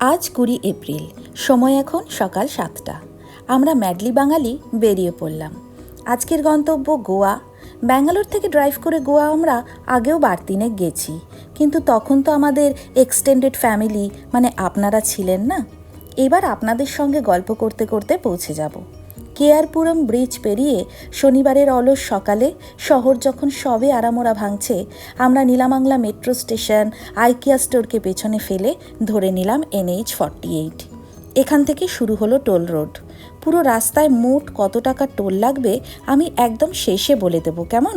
আজ কুড়ি এপ্রিল, সময় এখন সকাল সাতটা। আমরা ম্যাডলি বাঙালি বেরিয়ে পড়লাম। আজকের গন্তব্য গোয়া। ব্যাঙ্গালোর থেকে ড্রাইভ করে গোয়া আমরা আগেও বারতিনে গেছি। কিন্তু তখন তো আমাদের এক্সটেন্ডেড ফ্যামিলি মানে আপনারা ছিলেন না। এবার আপনাদের সঙ্গে গল্প করতে করতে পৌঁছে যাব। কেয়ারপুরম ব্রিজ পেরিয়ে শনিবারের অলস সকালে শহর যখন সবে আরামোরা ভাঙছে, আমরা নীলামাংলা মেট্রো স্টেশন, আইকিয়া স্টোরকে পেছনে ফেলে ধরে নিলাম এনএইচ ফর্টি এইট। এখান থেকে শুরু হলো টোল রোড। পুরো রাস্তায় মোট কত টাকা টোল লাগবে, আমি একদম শেষে বলে দেবো, কেমন?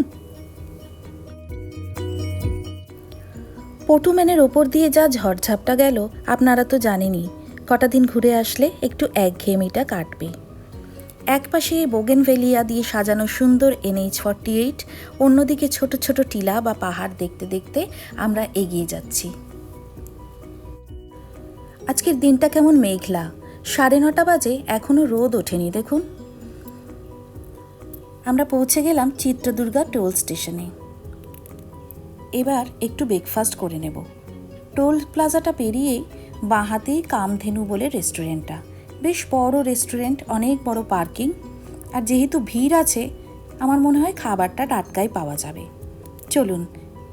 পটুম্যানের ওপর দিয়ে যা ঝড়ঝাপটা গেল, আপনারা তো জানেনই, কটা দিন ঘুরে আসলে একটু একঘেয়েমিটা কাটবে। এক পাশে বোগেনভেলিয়া দিয়ে সাজানো সুন্দর এনএইচ ফর্টি এইট, অন্যদিকে ছোট ছোট টিলা বা পাহাড় দেখতে দেখতে আমরা এগিয়ে যাচ্ছি। আজকের দিনটা কেমন মেঘলা? সাড়ে নটা বাজে এখনও রোদ ওঠেনি, দেখুন। আমরা পৌঁছে গেলাম চিত্রদুর্গা টোল স্টেশনে। এবার একটু ব্রেকফাস্ট করে নেব। টোল প্লাজাটা পেরিয়েই বাঁহাতেই কামধেনু বলে রেস্টুরেন্টটা। বেশ বড় রেস্টুরেন্ট অনেক বড় পার্কিং আর যেহেতু ভিড় আছে, আমার মনে হয় খাবারটা টাটকাই পাওয়া যাবে। চলুন,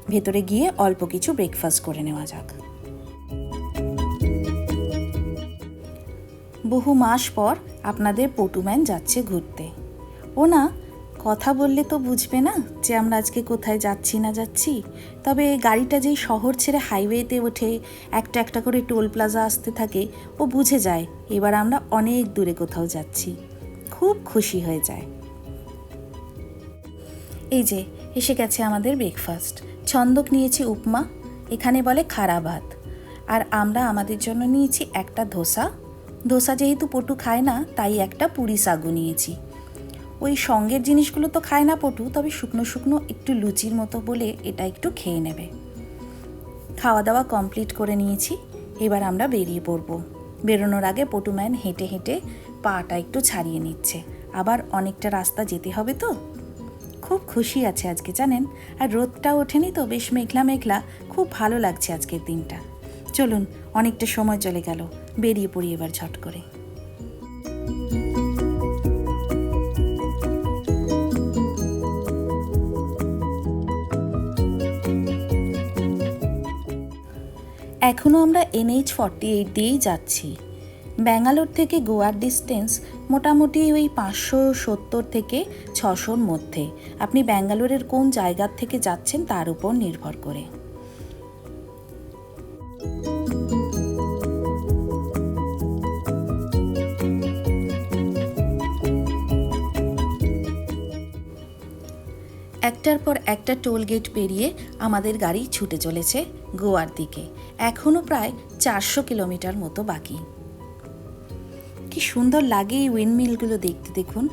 ভেতরে গিয়ে অল্প কিছু ব্রেকফাস্ট করে নেওয়া যাক। বহু মাস পর আপনাদের পটুম্যান যাচ্ছে ঘুরতে। ও না কথা বললে তো বুঝবে না যে আমরা আজকে কোথায় যাচ্ছি না যাচ্ছি। তবে গাড়িটা যেই শহর ছেড়ে হাইওয়েতে ওঠে, একটা একটা করে টোল প্লাজা আসতে থাকে, ও বুঝে যায়, এবার আমরা অনেক দূরে কোথাও যাচ্ছি। খুব খুশি হয়ে যায়। এই যে, এসে গেছে আমাদের ব্রেকফাস্ট ছন্দক নিয়েছি উপমা, এখানে বলে খারা ভাত। আর আমরা আমাদের জন্য নিয়েছি একটা ধোসা। ধোসা যেহেতু পটু খায় না, তাই একটা পুরি সাগু নিয়েছি। ওই সঙ্গের জিনিসগুলো তো খায় না পটু, তবে শুকনো শুকনো একটু লুচির মতো বলে এটা একটু খেয়ে নেবে। খাওয়া দাওয়া কমপ্লিট করে নিয়েছি, এবার আমরা বেরিয়ে পড়ব। বেরোনোর আগে পটুম্যান হেঁটে হেঁটে পাটা একটু ছাড়িয়ে নিচ্ছে। আবার অনেকটা রাস্তা যেতে হবে তো? খুব খুশি আছে আজকে জানেন, আর রোদটা ওঠেনি তো, বেশ মেঘলা মেঘলা, খুব ভালো লাগছে আজকের দিনটা। চলুন, অনেকটা সময় চলে গেল, বেরিয়ে পড়ি এবার ঝট করে। এখনও আমরা এনএইচ ফর্টি এইট দিয়েই যাচ্ছি। ব্যাঙ্গালোর থেকে গোয়ার ডিস্টেন্স মোটামুটি ওই পাঁচশো সত্তর থেকে ছশোর মধ্যে। আপনি ব্যাঙ্গালোরের কোন জায়গার থেকে যাচ্ছেন তার উপর নির্ভর করে। একটার পর একটা টোল গেট পেরিয়ে আমাদের গাড়ি ছুটে চলেছে গোয়ার দিকে। এখনও প্রায় চারশো কিলোমিটার মতো বাকি। কি সুন্দর লাগে এই উইন্ডমিলগুলো দেখতে, দেখুন।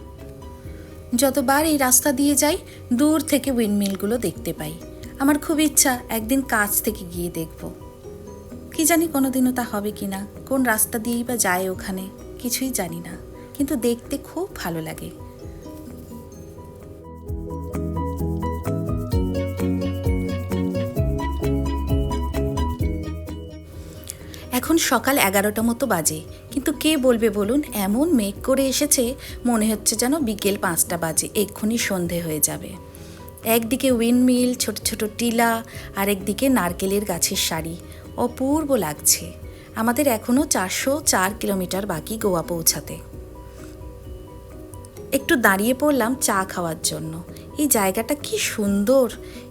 যতবার এই রাস্তা দিয়ে যাই, দূর থেকে উইন্ডমিলগুলো দেখতে পাই। আমার খুব ইচ্ছা একদিন কাছ থেকে গিয়ে দেখব। কি জানি কোনোদিনও তা হবে কি না কোন রাস্তা দিয়েই বা যায় ওখানে, কিছুই জানি না। কিন্তু দেখতে খুব ভালো লাগে। এখন সকাল এগারোটা মতো বাজে। কিন্তু কে বলবে বলুন, এমন মেঘ করে এসেছে, মনে হচ্ছে যেন বিকেল পাঁচটা বাজে, এক্ষুনি সন্ধে হয়ে যাবে। একদিকে উইন্ডমিল, ছোট ছোট টিলা আর একদিকে নারকেলের গাছের সারি। অপূর্ব লাগছে। আমাদের এখনও চারশো চার কিলোমিটার বাকি গোয়া পৌঁছাতে। একটু দাঁড়িয়ে পড়লাম চা খাওয়ার জন্য। এই জায়গাটা কি সুন্দর।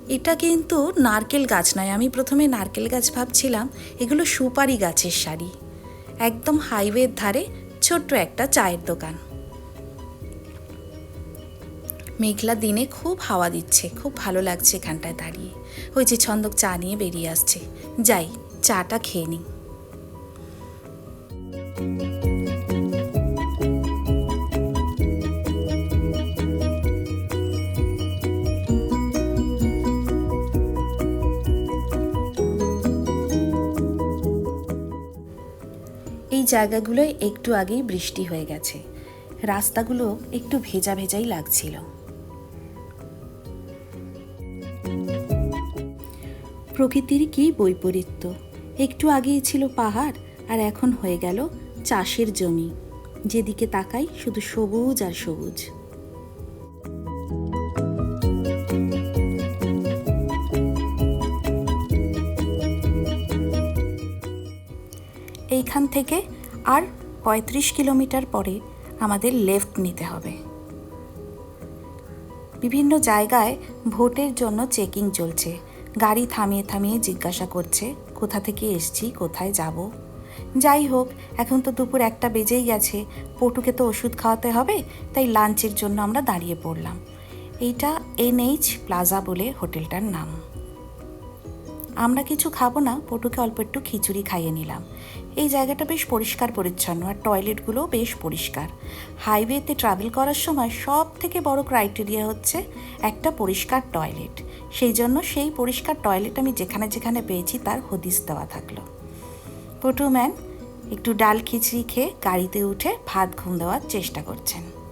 এটা কিন্তু নারকেল গাছ নয়। আমি প্রথমে নারকেল গাছ ভাবছিলাম, এগুলো সুপারি গাছের সারি একদম হাইওয়ের ধারে ছোট্ট একটা চায়ের দোকান। মেঘলা দিনে খুব হাওয়া দিচ্ছে, খুব ভালো লাগছে এখানটায় দাঁড়িয়ে। ওই যে ছন্দক চা নিয়ে বেরিয়ে আসছে। যাই, চাটা খেয়ে নিই। জায়গাগুলোয় একটু আগেই বৃষ্টি হয়ে গেছে। রাস্তাগুলো একটু ভেজা ভেজাই লাগছিল। প্রকৃতির কি বৈপরীত্য? একটু আগেই ছিল পাহাড়, আর এখন হয়ে গেল চাষের জমি। যেদিকে তাকাই শুধু সবুজ আর সবুজ। এইখান থেকে আর পঁয়ত্রিশ কিলোমিটার পরে আমাদের লেফট নিতে হবে। বিভিন্ন জায়গায় ভোটের জন্য চেকিং চলছে। গাড়ি থামিয়ে থামিয়ে জিজ্ঞাসা করছে, কোথা থেকে এসছি, কোথায় যাব? যাই হোক, এখন তো দুপুর একটা বেজেই গেছে। পটুকে তো ওষুধ খাওয়াতে হবে, তাই লাঞ্চের জন্য আমরা দাঁড়িয়ে পড়লাম। এইটা এনএইচ প্লাজা বলে হোটেলটার নাম। আমরা কিছু খাব না, পটুকে অল্প একটু খিচুড়ি খাইয়ে নিলাম। এই জায়গাটা বেশ পরিষ্কার পরিচ্ছন্ন আর টয়লেটগুলোও বেশ পরিষ্কার। হাইওয়েতে ট্রাভেল করার সময় সব থেকে বড় ক্রাইটেরিয়া হচ্ছে একটা পরিষ্কার টয়লেট। সেই জন্য সেই পরিষ্কার টয়লেট আমি যেখানে যেখানে পেয়েছি তার হদিস দেওয়া থাকল। পটু ম্যান একটু ডাল খিচড়ি খেয়ে গাড়িতে উঠে ভাত ঘুম দেওয়ার চেষ্টা করছেন।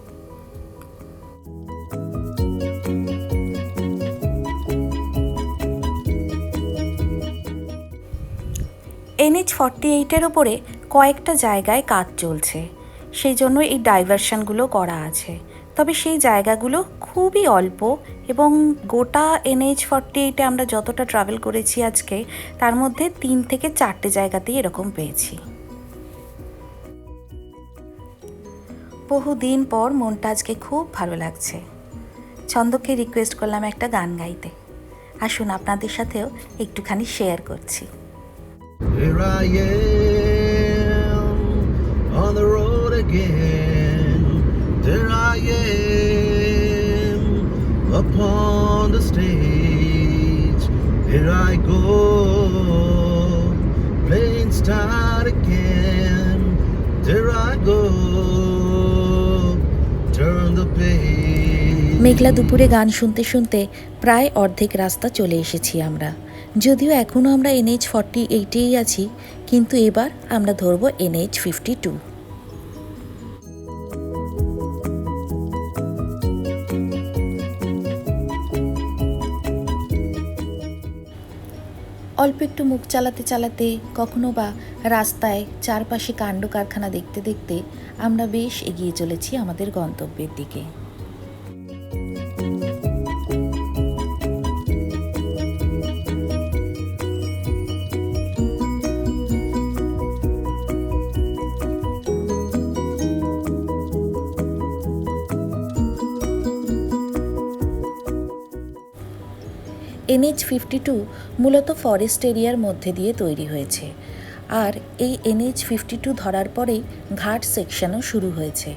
এনএইচ ফর্টি এইটের ওপরে কয়েকটা জায়গায় কাজ চলছে। সেই জন্য এই ডাইভারশনগুলো করা আছে। তবে সেই জায়গাগুলো খুবই অল্প এবং গোটা এনএইচ ফর্টি এইটে আমরা যতটা ট্রাভেল করেছি আজকে, তার মধ্যে তিন থেকে চারটে জায়গাতেই এরকম পেয়েছি। বহুদিন পর মনটা আজকে খুব ভালো লাগছে। ছন্দকে রিকোয়েস্ট করলাম একটা গান গাইতে। আসুন আপনাদের সাথেও একটুখানি শেয়ার করছি। Here I am on the road again. There I am upon the stage. Here I go, playing start again. There I go, turn the page. মেঘলা দুপুরে গান শুনতে শুনতে প্রায় অর্ধেক রাস্তা চলে এসেছি আমরা যদিও এখনও আমরা এনএইচ ফর্টি এইটেই আছি, কিন্তু এবার আমরা ধরবো এনএইচ ফিফটি টু অল্প একটু মুখ চালাতে চালাতে কখনো বা রাস্তায় চারপাশে কাণ্ড কারখানা দেখতে দেখতে আমরা বেশ এগিয়ে চলেছি আমাদের গন্তব্যের দিকে। এনএইচ ফিফটি টু মূলত ফরেস্ট এরিয়ার মধ্যে দিয়ে তৈরি হয়েছে। আর এই এনএইচ ফিফটি টু ধরার পরেই ঘাট সেকশনও শুরু হয়েছে।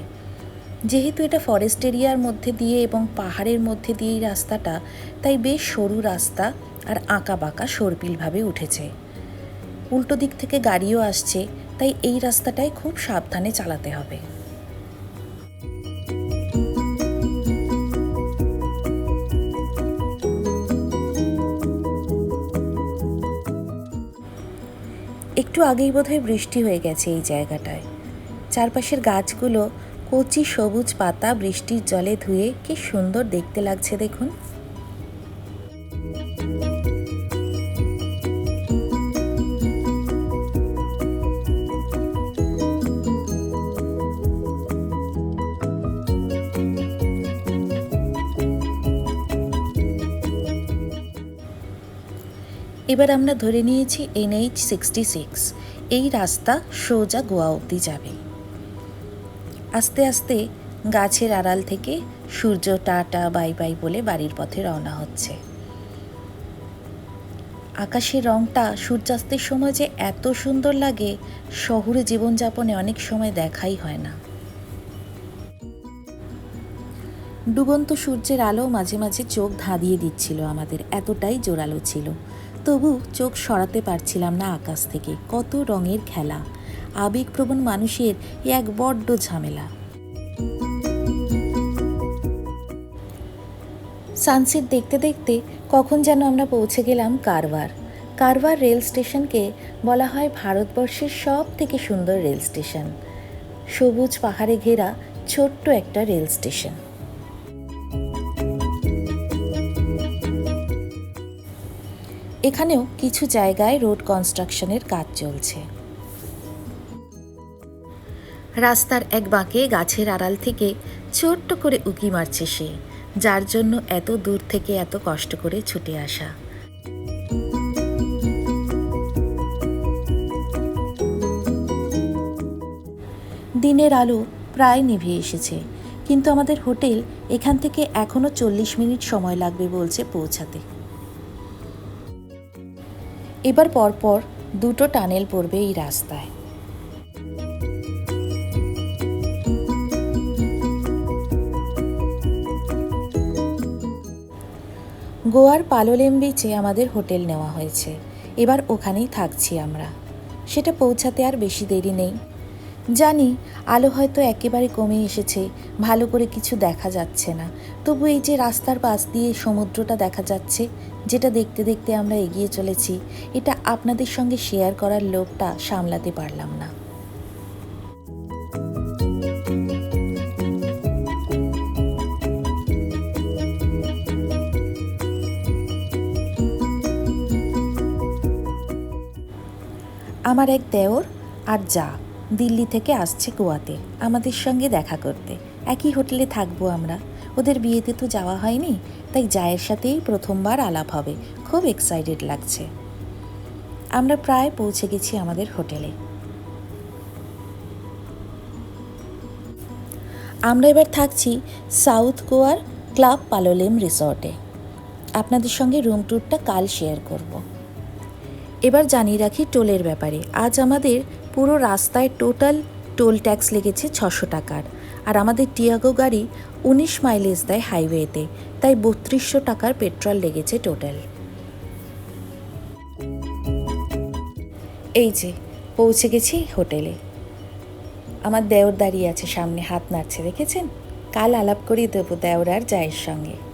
যেহেতু এটা ফরেস্ট এরিয়ার মধ্যে দিয়ে এবং পাহাড়ের মধ্যে দিয়ে এই রাস্তাটা, তাই বেশ সরু রাস্তা আর আঁকা বাঁকা সরপিলভাবে উঠেছে। উল্টো দিক থেকে গাড়িও আসছে, তাই এই রাস্তাটায় খুব সাবধানে চালাতে হবে। একটু আগেই বোধহয় বৃষ্টি হয়ে গেছে এই জায়গাটায়। চারপাশের গাছগুলো কচি সবুজ পাতা বৃষ্টির জলে ধুয়ে কি সুন্দর দেখতে লাগছে দেখুন। এবার আমরা ধরে নিয়েছি এনএইচ সিক্সটি সিক্স। এই রাস্তা সোজা গোয়া অবধি যাবে। আস্তে আস্তে গাছের আড়াল থেকে সূর্য টাটা, বাই বাই বলে বাড়ির পথে রওনা হচ্ছে। আকাশের রংটা সূর্যাস্তের সময় যে এত সুন্দর লাগে, শহুরে জীবনযাপনে অনেক সময় দেখাই হয় না। ডুবন্ত সূর্যের আলো মাঝে মাঝে চোখ ধাঁধিয়ে দিচ্ছিল আমাদের, এতটাই জোরালো ছিল। তবু চোখ সরাতে পারছিলাম না আকাশ থেকে। কত রঙের খেলা। আবেগপ্রবণ মানুষের এক বড্ড ঝামেলা। সানসেট দেখতে দেখতে কখন যেন আমরা পৌঁছে গেলাম কারওয়ার। কারওয়ার রেল স্টেশনকে বলা হয় ভারতবর্ষের সব থেকে সুন্দর রেল স্টেশন। সবুজ পাহাড়ে ঘেরা ছোট্ট একটা রেল স্টেশন। এখানেও কিছু জায়গায় রোড কনস্ট্রাকশনের কাজ চলছে। রাস্তার এক বাঁকে গাছের আড়াল থেকে ছোট্ট করে উকি মারছে সে, যার জন্য এত দূর থেকে এত কষ্ট করে ছুটে আসা। দিনের আলো প্রায় নিভে এসেছে, কিন্তু আমাদের হোটেল এখান থেকে এখনও চল্লিশ মিনিট সময় লাগবে বলছে পৌঁছাতে। এবার পরপর দুটো টানেল পড়বে এই রাস্তায়। গোয়ার পালোলেম বিচে আমাদের হোটেল নেওয়া হয়েছে। এবার ওখানেই থাকছি আমরা। সেটা পৌঁছাতে আর বেশি দেরি নেই। জানি, আলো হয়তো একেবারে কমে এসেছে, ভালো করে কিছু দেখা যাচ্ছে না। তবু এই যে রাস্তার পাশ দিয়ে সমুদ্রটা দেখা যাচ্ছে, যেটা দেখতে দেখতে আমরা এগিয়ে চলেছি, এটা আপনাদের সঙ্গে শেয়ার করার লোভটা সামলাতে পারলাম না। আমার এক দেওর আর যা। দিল্লি থেকে আসছে গোয়াতে, আমাদের সঙ্গে দেখা করতে। একই হোটেলে থাকব আমরা। ওদের বিয়েতে তো যাওয়া হয়নি, তাই জায়ের সাথেই প্রথমবার আলাপ হবে। খুব এক্সাইটেড লাগছে। আমরা প্রায় পৌঁছে গেছি আমাদের হোটেলে। আমরা এবার থাকছি সাউথ গোয়ার ক্লাব পালোলেম রিসর্টে। আপনাদের সঙ্গে রুম ট্যুরটা কাল শেয়ার করব। এবার জানিয়ে রাখি টোলের ব্যাপারে। আজ আমাদের পুরো রাস্তায় টোটাল টোল ট্যাক্স লেগেছে ছশো টাকার। আর আমাদের টিয়াগো গাড়ি উনিশ মাইলেজ দেয় হাইওয়েতে, তাই বত্রিশশো টাকার পেট্রোল লেগেছে টোটাল। এই যে, পৌঁছে গেছি হোটেলে। আমার দেওর দাঁড়িয়ে আছে সামনে, হাত নাড়ছে, দেখেছেন? কাল আলাপ করিয়ে দেবো দেওর আর জায়ের সঙ্গে।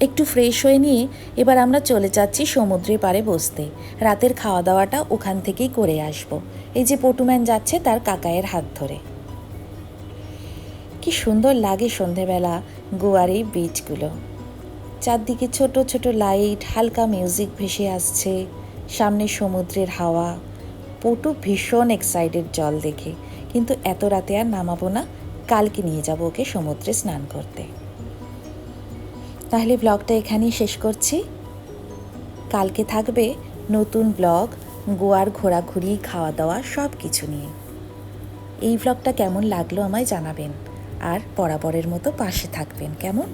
একটু ফ্রেশ হয়ে নিয়ে এবার আমরা চলে যাচ্ছি সমুদ্রের পাড়ে বসতে। রাতের খাওয়া দাওয়াটা ওখান থেকেই করে আসব। এই যে পটুম্যান যাচ্ছে তার কাকায়ের হাত ধরে। কি সুন্দর লাগে সন্ধেবেলা গোয়ার এই বিচগুলো চারদিকে ছোট ছোট লাইট হালকা মিউজিক ভেসে আসছে। সামনে সমুদ্রের হাওয়া। পটু ভীষণ এক্সাইটেড জল দেখে। কিন্তু এত রাতে আর নামাবো না। কালকে নিয়ে যাব ওকে সমুদ্রে স্নান করতে। তাহলে ব্লগটা এখানেই শেষ করছি। কালকে থাকবে নতুন ব্লগ গোয়ার ঘোরাঘুরি খাওয়া দাওয়া সব কিছু নিয়ে। এই ব্লগটা কেমন লাগল আমায় জানাবেন। আর বরাবরের মতো পাশে থাকবেন, কেমন?